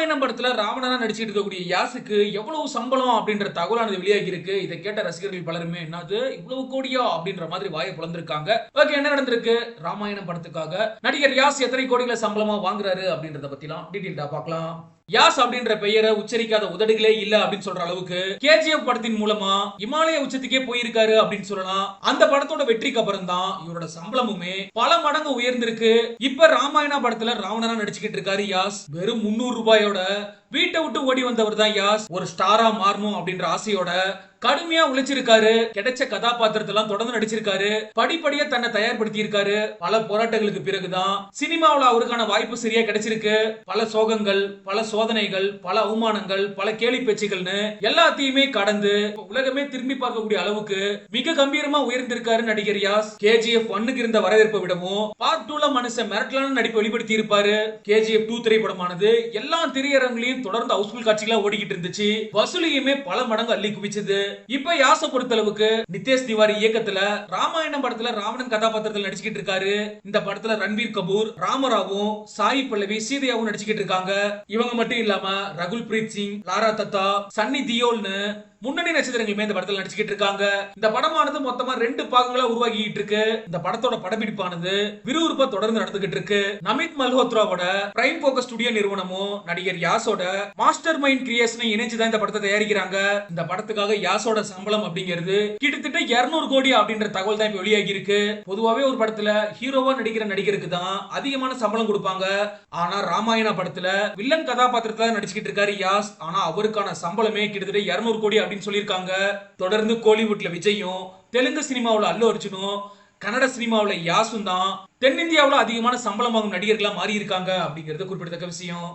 ராமாயணம் படத்துல ராவணனா நடிச்சிட்டு இருக்கக்கூடிய யாசுக்கு எவ்வளவு சம்பளம் அப்படின்ற தகவலானது வெளியாகி இருக்கு இதை கேட்ட ரசிகர்கள் பலருமே என்னது இவ்வளவு கோடியா? அப்படின்ற மாதிரி வாயை பிளந்திருக்காங்க ஓகே என்ன நடந்திருக்கு? ராமாயணம் படத்துக்காக நடிகர் யாஸ் எத்தனை கோடிகளை சம்பளமா வாங்குறாரு அப்படின்றத பத்திலாம் டீட்டெயில்டா பார்க்கலாம். யாஸ் அப்படின்ற பெயரை உச்சரிக்காத உதடுகளே இல்ல அப்படின்னு சொல்ற அளவுக்கு கேஜிஎஃப் படத்தின் மூலமா இமாலய உச்சத்துக்கே போயிருக்காரு அப்படின்னு சொல்லலாம். அந்த படத்தோட வெற்றிக்கு அப்புறம் தான் இவரோட சம்பளமுமே பல மடங்கு உயர்ந்திருக்கு. இப்ப ராமாயணா படத்துல ராவணனா நடிச்சுக்கிட்டு இருக்காரு யாஸ். வெறும் முன்னூறு ரூபாயோட வீட்டை விட்டு ஓடி வந்தவர் தான் யாஸ். ஒரு ஸ்டாரா மாறணும் அப்படின்ற ஆசையோட கடுமையா உழைச்சிருக்காரு. கிடைச்ச கதாபாத்திரத்தெல்லாம் தொடர்ந்து நடிச்சிருக்காரு. படிப்படியா தன்னை தயார்படுத்தி இருக்காரு பல போராட்டங்களுக்கு பிறகுதான். சினிமாவில் அவருக்கான வாய்ப்பு சரியா கிடைச்சிருக்கு. பல சோகங்கள் பல சோதனைகள் பல அவமானங்கள் பல கேலி பேச்சுகள்னு எல்லாத்தையுமே கடந்து உலகமே திரும்பி பார்க்கக்கூடிய அளவுக்கு மிக கம்பீரமா உயர்ந்திருக்காரு நடிகர் யாஸ் கேஜிஎஃப் ஒன்னுக்கு இருந்த வரவேற்பை விடவும் பார்ட் டூல மனுஷன் மிரட்டலான நடிப்பு வெளிப்படுத்தி இருப்பாரு கேஜிஎஃப் டூ திரைப்படமானது எல்லா திரையரங்குலையும் தொடர்ந்து ஹவுஸ்ஃபுல் காட்சிகளா ஓடிக்கிட்டு இருந்துச்சு. வசூலியுமே பல மடங்கு அள்ளி குவிச்சது. இப்ப யாச பொறுத்தளவுக்கு நிதேஷ் திவாரி இயக்கத்துல ராமாயணம் படத்துல ராவணன் கதாபாத்திரத்தில் நடிச்சுக்கிட்டு இருக்காரு. இந்த படத்துல ரன்வீர் கபூர் ராமராவும் சாய் பல்லவி சீதையாவும் நடிச்சுக்கிட்டு இருக்காங்க. இவங்க மட்டும் இல்லாம ரகுல் பிரீத் சிங் லாரா தத்தா சன்னி தியோல்னு முன்னணி நட்சத்திரங்களுமே இந்த படத்தில் நடிச்சுக்கிட்டு இருக்காங்க. இந்த படமானது மொத்தமா ரெண்டு பாகங்களா உருவாகிட்டு இருக்கு. இந்த படத்தோட படப்பிடிப்பானது விறுவிறுப்பா தொடர்ந்து நடந்துகிட்டு இருக்கு. நமித் மல்ஹோத்ராவோட பிரைம் போக்கஸ் ஸ்டுடியோ நிறுவனமும் நடிகர் யாஸோட மாஸ்டர் மைண்ட் கிரியேஷனை இணைச்சுதான் இந்த படத்தை தயாரிக்கிறாங்க. இந்த படத்துக்காக யாஸோட சம்பளம் அப்படிங்கிறது கிட்டத்தட்ட 200 கோடி அப்படின்ற தகவல் தான் இப்ப வெளியாகி இருக்கு. பொதுவாவே ஒரு படத்துல ஹீரோவா நடிக்கிற நடிகருக்கு தான் அதிகமான சம்பளம் கொடுப்பாங்க. ஆனா ராமாயண படத்துல வில்லன் கதாபாத்திரத்தை நடிச்சுக்கிட்டு இருக்காரு யாஸ். ஆனா அவருக்கான சம்பளமே கிட்டத்தட்ட 200 கோடி அப்படின்னு சொல்லியிருக்காங்க. தொடர்ந்து கோலிவுட்ல விஜயும் தெலுங்கு சினிமாவில் அல்லு அர்ஜுனும் கன்னட சினிமாவில் யாசும் தான் தென்னிந்தியாவில் அதிகமான சம்பளம் வாங்கும் நடிகர்களாக மாறி இருக்காங்க அப்படிங்கிறது குறிப்பிடத்தக்க விஷயம்.